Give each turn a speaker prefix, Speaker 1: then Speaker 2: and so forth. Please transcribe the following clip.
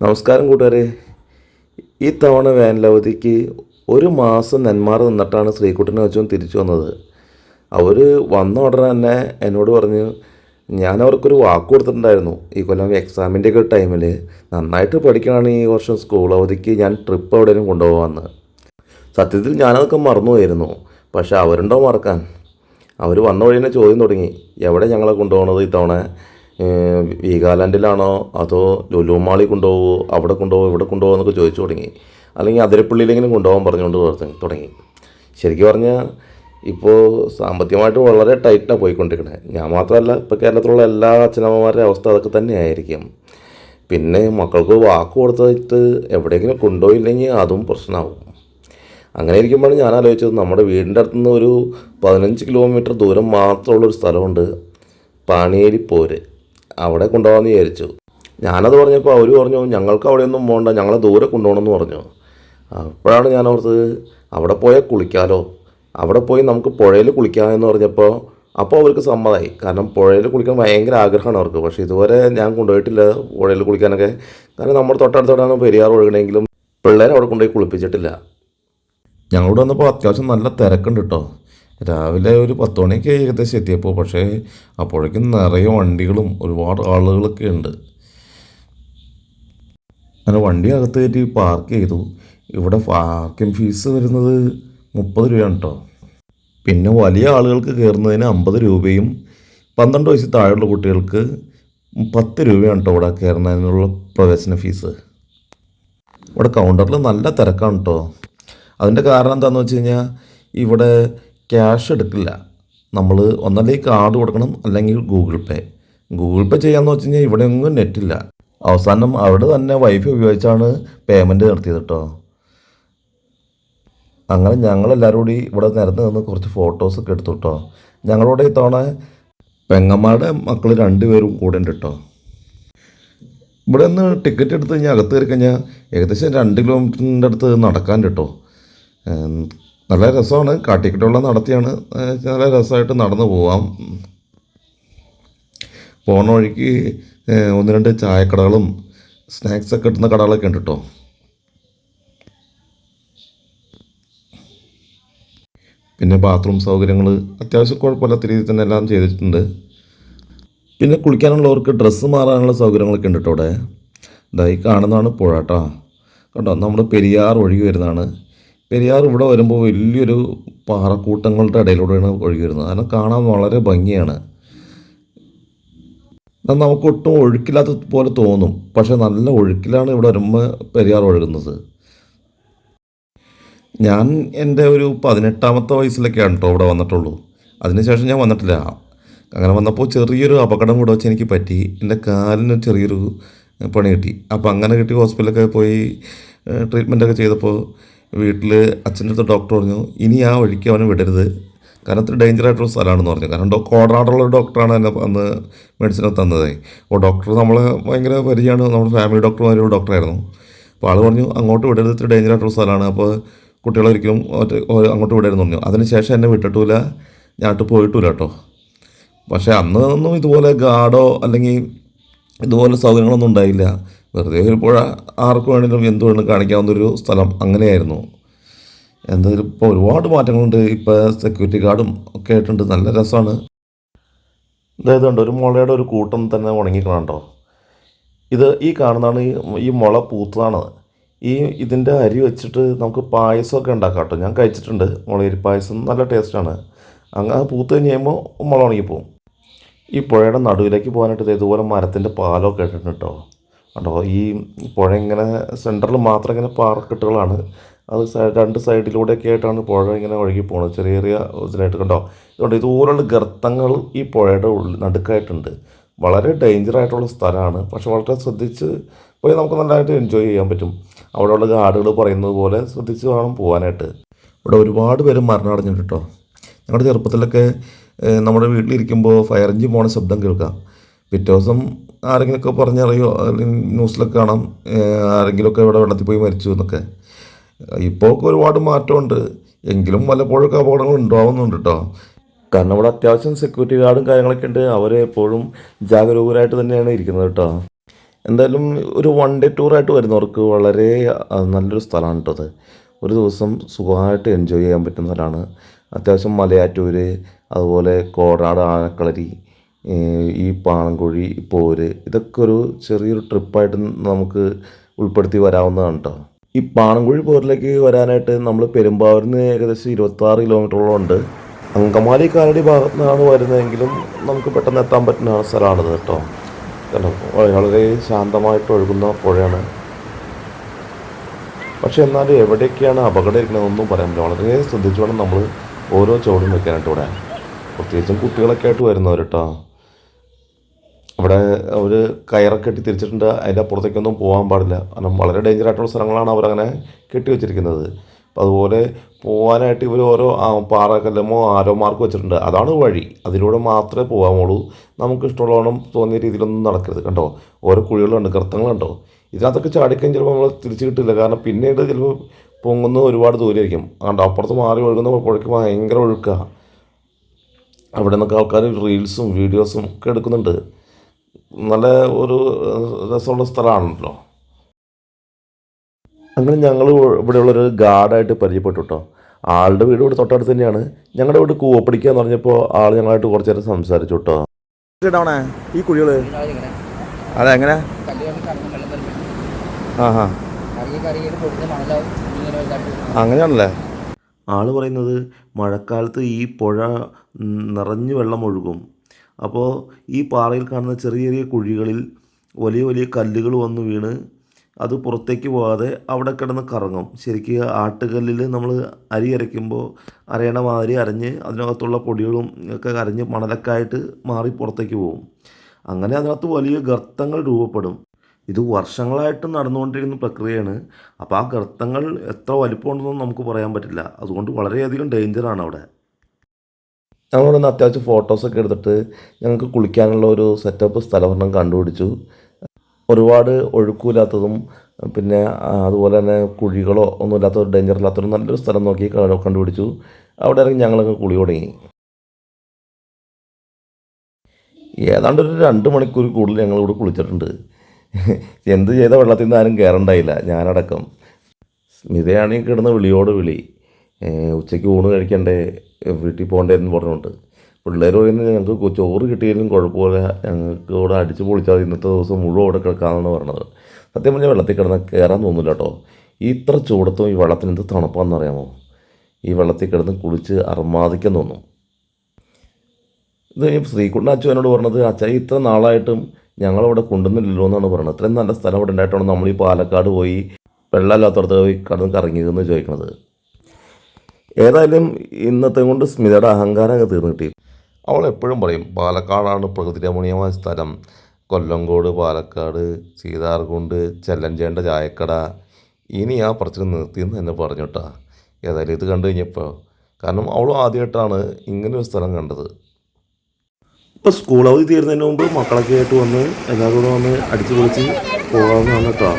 Speaker 1: നമസ്കാരം കൂട്ടുകാരെ. ഈ തവണ വേനലവധിക്ക് ഒരു മാസം നെന്മാറ നിന്നിട്ടാണ് ശ്രീകുട്ടനെ വെച്ചും തിരിച്ചു വന്നത്. അവർ വന്ന ഉടനെ തന്നെ എന്നോട് പറഞ്ഞു ഞാൻ അവർക്കൊരു വാക്ക് കൊടുത്തിട്ടുണ്ടായിരുന്നു. ഈ കൊല്ലം എക്സാമിന്റെ ഒക്കെ ടൈമിൽ നന്നായിട്ട് പഠിക്കണമെന്ന് ഈ വർഷം സ്കൂൾ അവധിക്ക് ഞാൻ ട്രിപ്പ് എവിടെയും കൊണ്ടുപോകാമെന്ന് സത്യത്തിൽ ഞാനതൊക്കെ മറന്നുപോയിരുന്നു പക്ഷേ അവരുണ്ടോ മറക്കാൻ? അവർ വന്ന വഴി തന്നെ ചോദ്യം തുടങ്ങി എവിടെ ഞങ്ങളെ കൊണ്ടുപോകണത് ഇത്തവണ വീഗാലാൻഡിലാണോ? അതോ ലുലു മാളിൽ കൊണ്ടുപോകുമോ അവിടെ കൊണ്ടുപോകുമോ ഇവിടെ കൊണ്ടുപോകുമോ എന്നൊക്കെ ചോദിച്ചു തുടങ്ങി. അല്ലെങ്കിൽ അതിരപ്പള്ളിയിലെങ്കിലും കൊണ്ടുപോകാൻ പറഞ്ഞുകൊണ്ട് പറഞ്ഞു- തുടങ്ങി. ശരിക്കും പറഞ്ഞാൽ ഇപ്പോൾ സാമ്പത്തികമായിട്ട് വളരെ ടൈറ്റാണ് പോയിക്കൊണ്ടിരിക്കുന്നത് ഞാൻ മാത്രമല്ല ഇപ്പോൾ കേരളത്തിലുള്ള എല്ലാ അച്ഛനമ്മമാരുടെ അവസ്ഥ അതൊക്കെ തന്നെയായിരിക്കും. പിന്നെ മക്കൾക്ക് വാക്ക് കൊടുത്തിട്ട് എവിടെയെങ്കിലും കൊണ്ടുപോയില്ലെങ്കിൽ അതും പ്രശ്നമാവും. അങ്ങനെ ഇരിക്കുമ്പോഴാണ് ഞാൻ ആലോചിച്ചത് നമ്മുടെ വീടിന്റെ അടുത്തുനിന്ന് ഒരു പതിനഞ്ച് കിലോമീറ്റർ ദൂരം മാത്രമുള്ളൊരു സ്ഥലമുണ്ട് പാണിയേരി പോര്. അവിടെ കൊണ്ടുപോകാമെന്ന് വിചാരിച്ചു. ഞാനത് പറഞ്ഞപ്പോൾ അവർ പറഞ്ഞു ഞങ്ങൾക്ക് അവിടെയൊന്നും പോകണ്ട ഞങ്ങളെ ദൂരെ കൊണ്ടുപോകണമെന്ന് പറഞ്ഞു. അപ്പോഴാണ് ഞാൻ ഓർത്തത് അവിടെ പോയാൽ കുളിക്കാലോ. അവിടെ പോയി നമുക്ക് പുഴയിൽ കുളിക്കാമെന്ന് പറഞ്ഞപ്പോൾ അപ്പോൾ അവർക്ക് സമ്മതമായി കാരണം പുഴയിൽ കുളിക്കാൻ ഭയങ്കര ആഗ്രഹമാണ് അവർക്ക്. പക്ഷേ ഇതുവരെ ഞാൻ കൊണ്ടുപോയിട്ടില്ല പുഴയിൽ കുളിക്കാനൊക്കെ. കാരണം നമ്മുടെ തൊട്ടടുത്തോടാണ് പെരിയാർ ഒഴുകണമെങ്കിലും പിള്ളേരെ അവിടെ കൊണ്ടുപോയി കുളിപ്പിച്ചിട്ടില്ല. ഞങ്ങളോട് വന്നപ്പോൾ അത്യാവശ്യം നല്ല തിരക്കുണ്ട് കേട്ടോ. രാവിലെ ഒരു പത്ത് മണിക്ക് ഏകദേശം എത്തിയപ്പോൾ പക്ഷേ അപ്പോഴേക്കും നിറയെ വണ്ടികളും ഒരുപാട് ആളുകളൊക്കെ ഉണ്ട്. അങ്ങനെ വണ്ടി അകത്ത് കയറ്റി പാർക്ക് ചെയ്തു. ഇവിടെ പാർക്കിംഗ് ഫീസ് വരുന്നത് മുപ്പത് രൂപയാണ് കേട്ടോ പിന്നെ വലിയ ആളുകൾക്ക് കയറുന്നതിന് അമ്പത് രൂപയും പന്ത്രണ്ട് വയസ്സിൽ താഴെയുള്ള കുട്ടികൾക്ക് പത്ത് രൂപയാണ് കേട്ടോ ഇവിടെ കയറുന്നതിനുള്ള പ്രവേശന ഫീസ് ഇവിടെ കൗണ്ടറിൽ നല്ല തിരക്കാണ് കേട്ടോ അതിന്റെ കാരണം എന്താണെന്ന് വെച്ച് കഴിഞ്ഞാൽ ഇവിടെ ക്യാഷ് എടുക്കില്ല. നമ്മൾ ഒന്നല്ലേ കാർഡ് കൊടുക്കണം അല്ലെങ്കിൽ ഗൂഗിൾ പേ ഗൂഗിൾ പേ ചെയ്യാന്ന് വെച്ച് കഴിഞ്ഞാൽ ഇവിടെ ഒന്നും നെറ്റില്ല അവസാനം അവിടെ തന്നെ വൈഫൈ ഉപയോഗിച്ചാണ് പേയ്മെന്റ് നടത്തിയത് കേട്ടോ അങ്ങനെ ഞങ്ങളെല്ലാവരും കൂടി ഇവിടെ നിരന്ന് നിന്ന് കുറച്ച് ഫോട്ടോസൊക്കെ എടുത്തു കേട്ടോ ഞങ്ങളോട് ഇത്തവണ പെങ്ങന്മാരുടെ മക്കൾ രണ്ടുപേരും കൂടെ ഉണ്ട് കേട്ടോ ഇവിടെ നിന്ന് ടിക്കറ്റ് എടുത്ത് കഴിഞ്ഞാൽ അകത്ത് കയറി കഴിഞ്ഞാൽ ഏകദേശം രണ്ട് കിലോമീറ്ററിന്റെ അടുത്ത് നടക്കാൻ കേട്ടോ നല്ല രസമാണ്. കാട്ടിക്കിട്ടുള്ള നടത്തിയാണ്. നല്ല രസമായിട്ട് നടന്നു പോവാം. പോണ വഴിക്ക് ഒന്ന് രണ്ട് ചായക്കടകളും സ്നാക്സ് ഒക്കെ കിട്ടുന്ന കടകളൊക്കെ ഉണ്ട് കേട്ടോ പിന്നെ ബാത്റൂം സൗകര്യങ്ങൾ അത്യാവശ്യം കുഴപ്പമില്ലാത്ത രീതിയിൽ തന്നെ എല്ലാം ചെയ്തിട്ടുണ്ട്. പിന്നെ കുളിക്കാനുള്ളവർക്ക് ഡ്രസ്സ് മാറാനുള്ള സൗകര്യങ്ങളൊക്കെ ഉണ്ട് കേട്ടോ ഇവിടെ ഇതായി കാണുന്നതാണ് പുഴ കേട്ടോ കണ്ടോ? നമ്മുടെ പെരിയാർ ഒഴുകി വരുന്നതാണ്. പെരിയാർ ഇവിടെ വരുമ്പോൾ വലിയൊരു പാറക്കൂട്ടങ്ങളുടെ ഇടയിലൂടെയാണ് ഒഴുകി വരുന്നത് അതിനെ കാണാൻ വളരെ ഭംഗിയാണ്. നമുക്കൊട്ടും ഒഴുക്കില്ലാത്ത പോലെ തോന്നും. പക്ഷെ നല്ല ഒഴുക്കിലാണ് ഇവിടെ വരുമ്പോൾ പെരിയാർ ഒഴുകുന്നത്. ഞാൻ എന്റെ ഒരു പതിനെട്ടാമത്തെ വയസ്സിലൊക്കെയാണ് കേട്ടോ ഇവിടെ വന്നിട്ടുള്ളൂ. അതിനുശേഷം ഞാൻ വന്നിട്ടില്ല. അങ്ങനെ വന്നപ്പോൾ ചെറിയൊരു അപകടം കൂടെ വെച്ച് എനിക്ക് പറ്റി. എന്റെ കാലിന് ചെറിയൊരു പണി കിട്ടി. അപ്പോൾ അങ്ങനെ കിട്ടി ഹോസ്പിറ്റലൊക്കെ പോയി ട്രീറ്റ്മെന്റൊക്കെ ചെയ്തപ്പോൾ വീട്ടിൽ അച്ഛന്റെ അടുത്ത് ഡോക്ടർ പറഞ്ഞു ഇനി ആ വഴിക്ക് അവനെ വിടരുത്. കാരണം അത്ര ഡേഞ്ചർ ആയിട്ടുള്ള സ്ഥലമാണെന്ന് പറഞ്ഞു. കാരണം കോടനാടുള്ള ഡോക്ടറാണ് എന്നെ അന്ന് മെഡിസിനൊക്കെ തന്നത്. അപ്പോൾ ഡോക്ടർ നമ്മളെ ഭയങ്കര പരിചയമാണ്. നമ്മുടെ ഫാമിലി ഡോക്ടർമാരൊരു ഡോക്ടറായിരുന്നു അപ്പോൾ ആൾ പറഞ്ഞു അങ്ങോട്ട് വിടരുത് ഇത്ര ഡേഞ്ചർ ആയിട്ടുള്ള സ്ഥലമാണ്. അപ്പോൾ കുട്ടികളൊരിക്കലും അങ്ങോട്ട് വിടരുതെന്ന് പറഞ്ഞു. അതിനുശേഷം എന്നെ വിട്ടിട്ടില്ല ഞാട്ട് പോയിട്ടില്ല കേട്ടോ. പക്ഷേ അന്ന് ഒന്നും ഇതുപോലെ ഗാർഡോ അല്ലെങ്കിൽ ഇതുപോലെ സൗകര്യങ്ങളൊന്നും ഉണ്ടായില്ല. വെറുതെ ഒരു പുഴ ആർക്ക് വേണമെങ്കിലും എന്ത് വേണമെങ്കിലും കാണിക്കാവുന്നൊരു സ്ഥലം അങ്ങനെയായിരുന്നു. എന്തായാലും ഇപ്പോൾ ഒരുപാട് മാറ്റങ്ങളുണ്ട്. ഇപ്പോൾ സെക്യൂരിറ്റി ഗാർഡും ഒക്കെ ആയിട്ടുണ്ട്. നല്ല രസമാണ്. അതായത് ഉണ്ട് ഒരു മുളയുടെ ഒരു കൂട്ടം തന്നെ ഉണങ്ങിക്കണോ ഇത് ഈ കാണുന്നതാണ് ഈ മുള പൂത്തതാണ്. ഈ ഇതിന്റെ അരി വെച്ചിട്ട് നമുക്ക് പായസമൊക്കെ ഉണ്ടാക്കാം കേട്ടോ. ഞാൻ കഴിച്ചിട്ടുണ്ട് മുളയരി പായസം. നല്ല ടേസ്റ്റാണ് അങ്ങനെ പൂത്ത് കഴിഞ്ഞ് കഴിയുമ്പോൾ മുള ഉണങ്ങിപ്പോവും. ഈ പുഴയുടെ നടുവിലേക്ക് പോകാനായിട്ട് ഇതുപോലെ മരത്തിന്റെ പാലമൊക്കെ ഇട്ടിട്ടുണ്ട് കേട്ടോ. കണ്ടോ? ഈ പുഴ ഇങ്ങനെ സെന്ററിൽ മാത്രം ഇങ്ങനെ പാറക്കെട്ടുകളാണ് അത് രണ്ട് സൈഡിലൂടെയൊക്കെ ആയിട്ടാണ് പുഴ ഇങ്ങനെ ഒഴുകി പോകുന്നത് ചെറിയ ചെറിയ ഇതിനായിട്ട് കണ്ടോ? ഇതുകൊണ്ട് ഇതുപോലുള്ള ഗർത്തങ്ങൾ ഈ പുഴയുടെ ഉള്ളിൽ നടുക്കായിട്ടുണ്ട്. വളരെ ഡേഞ്ചർ ആയിട്ടുള്ള സ്ഥലമാണ്. പക്ഷെ വളരെ ശ്രദ്ധിച്ച് പോയി നമുക്ക് നല്ലതായിട്ട് എൻജോയ് ചെയ്യാൻ പറ്റും. അവിടെയുള്ള ഗാർഡുകൾ പറയുന്നത് പോലെ ശ്രദ്ധിച്ച് വേണം പോകാനായിട്ട് ഇവിടെ ഒരുപാട് പേര് മരണമടഞ്ഞിട്ടുണ്ട് കേട്ടോ. ഞങ്ങളുടെ ചെറുപ്പത്തിലൊക്കെ നമ്മുടെ വീട്ടിലിരിക്കുമ്പോൾ ഫയർ എഞ്ചിൻ പോണ ശബ്ദം കേൾക്കാം. പിറ്റേ ദിവസം ആരെങ്കിലുമൊക്കെ പറഞ്ഞറിയോ? അല്ലെങ്കിൽ ന്യൂസിലൊക്കെ കാണാം ആരെങ്കിലുമൊക്കെ ഇവിടെ വെള്ളത്തിൽ പോയി മരിച്ചു എന്നൊക്കെ. ഇപ്പോൾ ഒക്കെ ഒരുപാട് മാറ്റമുണ്ട്. എങ്കിലും വല്ലപ്പോഴൊക്കെ അപകടങ്ങൾ ഉണ്ടാവുന്നുണ്ട് കേട്ടോ. കാരണം ഇവിടെ അത്യാവശ്യം സെക്യൂരിറ്റി ഗാർഡും കാര്യങ്ങളൊക്കെ ഉണ്ട്. അവർ എപ്പോഴും ജാഗരൂകരായിട്ട് തന്നെയാണ് ഇരിക്കുന്നത് കേട്ടോ. എന്തായാലും ഒരു വൺ ഡേ ടൂറായിട്ട് വരുന്നവർക്ക് വളരെ നല്ലൊരു സ്ഥലമാണ് കേട്ടോ അത്. ഒരു ദിവസം സുഖമായിട്ട് എൻജോയ് ചെയ്യാൻ പറ്റുന്ന സ്ഥലമാണ്. അത്യാവശ്യം മലയാറ്റൂര് അതുപോലെ കോടാട് ആനക്കളരി ഈ പാണൻകുഴി പോര് ഇതൊക്കെ ഒരു ചെറിയൊരു ട്രിപ്പായിട്ട് നമുക്ക് ഉൾപ്പെടുത്തി വരാവുന്നതാണ് കേട്ടോ ഈ പാണൻകുഴി പോരിലേക്ക് വരാനായിട്ട് നമ്മൾ പെരുമ്പാവൂരിൽ നിന്ന് ഏകദേശം ഇരുപത്താറ് കിലോമീറ്ററോളം ഉണ്ട്. അങ്കമാലി കാലടി ഭാഗത്തു നിന്നാണ് വരുന്നതെങ്കിലും നമുക്ക് പെട്ടെന്ന് എത്താൻ പറ്റുന്ന സ്ഥലമാണിത് കേട്ടോ കണ്ടോ വളരെ ശാന്തമായിട്ട് ഒഴുകുന്ന പുഴയാണ്. പക്ഷെ എന്നാലും എവിടെയൊക്കെയാണ് അപകടം ഇരിക്കുന്നതെന്നൊന്നും പറയാൻ പറ്റില്ല. വളരെ ശ്രദ്ധിച്ചു വേണം നമ്മൾ ഓരോ ചുവടും വെക്കാനായിട്ട് ഇവിടെ. പ്രത്യേകിച്ചും കുട്ടികളൊക്കെ ആയിട്ട് വരുന്നവർ കേട്ടോ അവിടെ അവർ കയറൊക്കെ കെട്ടി തിരിച്ചിട്ടുണ്ട്. അതിന്റെ അപ്പുറത്തേക്കൊന്നും പോകാൻ പാടില്ല. കാരണം വളരെ ഡേഞ്ചർ ആയിട്ടുള്ള സ്ഥലങ്ങളാണ് അവരങ്ങനെ കെട്ടി വെച്ചിരിക്കുന്നത്. അപ്പോൾ അതുപോലെ പോകാനായിട്ട് ഇവർ ഓരോ പാറക്കല്ലമോ ആരോ മാർക്ക് വെച്ചിട്ടുണ്ട്. അതാണ് വഴി. അതിലൂടെ മാത്രമേ പോകാമുള്ളൂ നമുക്ക് ഇഷ്ടമുള്ളവണ്ണം തോന്നിയ രീതിയിലൊന്നും നടക്കരുത് കണ്ടോ? ഓരോ കുഴികളുണ്ട് ഗർത്തങ്ങളുണ്ടോ? ഇതിനകത്തൊക്കെ ചാടിക്കാൻ ചിലപ്പോൾ നമ്മൾ തിരിച്ചു കിട്ടില്ല. കാരണം പിന്നീട് ചിലപ്പോൾ പൊങ്ങുന്ന ഒരുപാട് ദൂരമായിരിക്കും കണ്ടോ? അപ്പുറത്ത് മാറി ഒഴുകുന്ന പുഴയ്ക്ക് ഭയങ്കര ഒഴുക്കാണ് അവിടെ നിന്നൊക്കെ ആൾക്കാർ റീൽസും വീഡിയോസും ഒക്കെ എടുക്കുന്നുണ്ട്. നല്ല ഒരു രസമുള്ള സ്ഥലമാണല്ലോ. അങ്ങനെ ഞങ്ങൾ ഇവിടെയുള്ളൊരു ഗാർഡായിട്ട് പരിചയപ്പെട്ടു കേട്ടോ ആളുടെ വീട് ഇവിടെ തൊട്ടടുത്ത് തന്നെയാണ്. ഞങ്ങളുടെ വീട് കൂവപ്പിടിക്കുക എന്ന് പറഞ്ഞപ്പോൾ ആൾ ഞങ്ങളായിട്ട് കുറച്ച് നേരം സംസാരിച്ചു കേട്ടോ
Speaker 2: കേട്ടവണേ ഈ കുഴികൾ? അതെങ്ങനെ ആ അങ്ങനെയാണല്ലേ?
Speaker 1: ആൾ പറയുന്നത് മഴക്കാലത്ത് ഈ പുഴ നിറഞ്ഞു വെള്ളം ഒഴുകും. അപ്പോൾ ഈ പാറയിൽ കാണുന്ന ചെറിയ ചെറിയ കുഴികളിൽ വലിയ വലിയ കല്ലുകൾ വന്ന് വീണ് അത് പുറത്തേക്ക് പോകാതെ അവിടെ കിടന്ന് കറങ്ങും. ശരിക്കും ആട്ടുകല്ലിൽ നമ്മൾ അരി അരയ്ക്കുമ്പോൾ അരയണ മാതിരി അരഞ്ഞ് അതിനകത്തുള്ള പൊടികളും ഒക്കെ അരഞ്ഞ് മണലക്കായിട്ട് മാറി പുറത്തേക്ക് പോകും. അങ്ങനെ അതിനകത്ത് വലിയ ഗർത്തങ്ങൾ രൂപപ്പെടും. ഇത് വർഷങ്ങളായിട്ട് നടന്നുകൊണ്ടിരിക്കുന്ന പ്രക്രിയയാണ്. അപ്പോൾ ആ ഗർത്തങ്ങൾ എത്ര വലിപ്പമുണ്ടെന്നൊന്നും നമുക്ക് പറയാൻ പറ്റില്ല. അതുകൊണ്ട് വളരെയധികം ഡേഞ്ചറാണ് അവിടെ. ഞങ്ങളിവിടെ നിന്ന് അത്യാവശ്യം ഫോട്ടോസൊക്കെ എടുത്തിട്ട് ഞങ്ങൾക്ക് കുളിക്കാനുള്ള ഒരു സെറ്റപ്പ് സ്ഥലം കണ്ടുപിടിച്ചു. ഒരുപാട് ഒഴുക്കില്ലാത്തതും പിന്നെ അതുപോലെ തന്നെ കുഴികളോ ഒന്നും ഇല്ലാത്ത ഒരു ഡേഞ്ചർ ഇല്ലാത്തൊരു നല്ലൊരു സ്ഥലം നോക്കി കണ്ടുപിടിച്ചു. അവിടെ ഇറങ്ങി ഞങ്ങളൊക്കെ കുളി തുടങ്ങി. ഏതാണ്ട് ഒരു രണ്ട് മണിക്കൂർ കൂടുതൽ ഞങ്ങളിവിടെ കുളിച്ചിട്ടുണ്ട്. എന്ത് ചെയ്ത വെള്ളത്തിൽ നിന്ന് ആരും കയറണ്ടായില്ല ഞാനടക്കം. സ്മിതയാണെങ്കിൽ കിടന്ന് വിളിയോട് വിളി. ഉച്ചയ്ക്ക് ഊണ് കഴിക്കണ്ടേ? വീട്ടിൽ പോകണ്ടേ പറഞ്ഞുകൊണ്ട്. പിള്ളേർ പറയുന്നത് ഞങ്ങൾക്ക് ചോറ് കിട്ടിയാലും കുഴപ്പമില്ല. ഞങ്ങൾക്ക് ഇവിടെ അടിച്ച് പൊളിച്ചാൽ. ഇന്നത്തെ ദിവസം മുഴുവൻ അവിടെ കിടക്കാമെന്നാണ് പറഞ്ഞത്. സത്യം പറഞ്ഞാൽ വെള്ളത്തിൽ കിടന്ന് കയറാൻ തോന്നില്ല കേട്ടോ. ഇത്ര ചൂടത്തും ഈ വെള്ളത്തിന് എന്ത് തണുപ്പാണെന്ന് അറിയാമോ? ഈ വെള്ളത്തിൽ കിടന്ന് കുളിച്ച് അർമാദിക്കാൻ തോന്നും. ഇത് കഴിഞ്ഞ് ശ്രീകുട്ടൻ അച്ചു എന്നോട് പറഞ്ഞത് അച്ഛാ ഇത്ര നാളായിട്ടും ഞങ്ങളവിടെ കൊണ്ടുവന്നില്ലല്ലോ എന്നാണ് പറഞ്ഞത്. ഇത്രയും നല്ല സ്ഥലം അവിടെ ഉണ്ടായിട്ടാണ് നമ്മൾ ഈ പാലക്കാട് പോയി വെള്ളമില്ലാത്തടത്ത് പോയി കടന്ന് കറങ്ങിയതെന്ന് ചോദിക്കണത്. ഏതായാലും ഇന്നത്തെ കൊണ്ട് സ്മിതയുടെ അഹങ്കാരം അങ്ങ് തീർന്നു കിട്ടി. അവൾ എപ്പോഴും പറയും പാലക്കാടാണ് പ്രകൃതി രമണീയമായ സ്ഥലം. കൊല്ലങ്കോട് പാലക്കാട് സീതാർകുണ്ട് ചെല്ലഞ്ചേണ്ട ചായക്കട. ഇനി ആ പറച്ചിൽ നിർത്തിയെന്ന് തന്നെ പറഞ്ഞു കേട്ടാ. ഏതായാലും ഇത് കണ്ടു കഴിഞ്ഞപ്പോൾ കാരണം അവളും ആദ്യമായിട്ടാണ് ഇങ്ങനെ ഒരു സ്ഥലം കണ്ടത്. ഇപ്പോൾ സ്കൂൾ അവധി തീരുന്നതിന് മുമ്പ് മക്കളൊക്കെ ആയിട്ട് വന്ന് എല്ലാവരും കൂടെ വന്ന് അടിച്ചു പൊളിച്ച് പോകാമെന്നാണ് കേട്ടോ.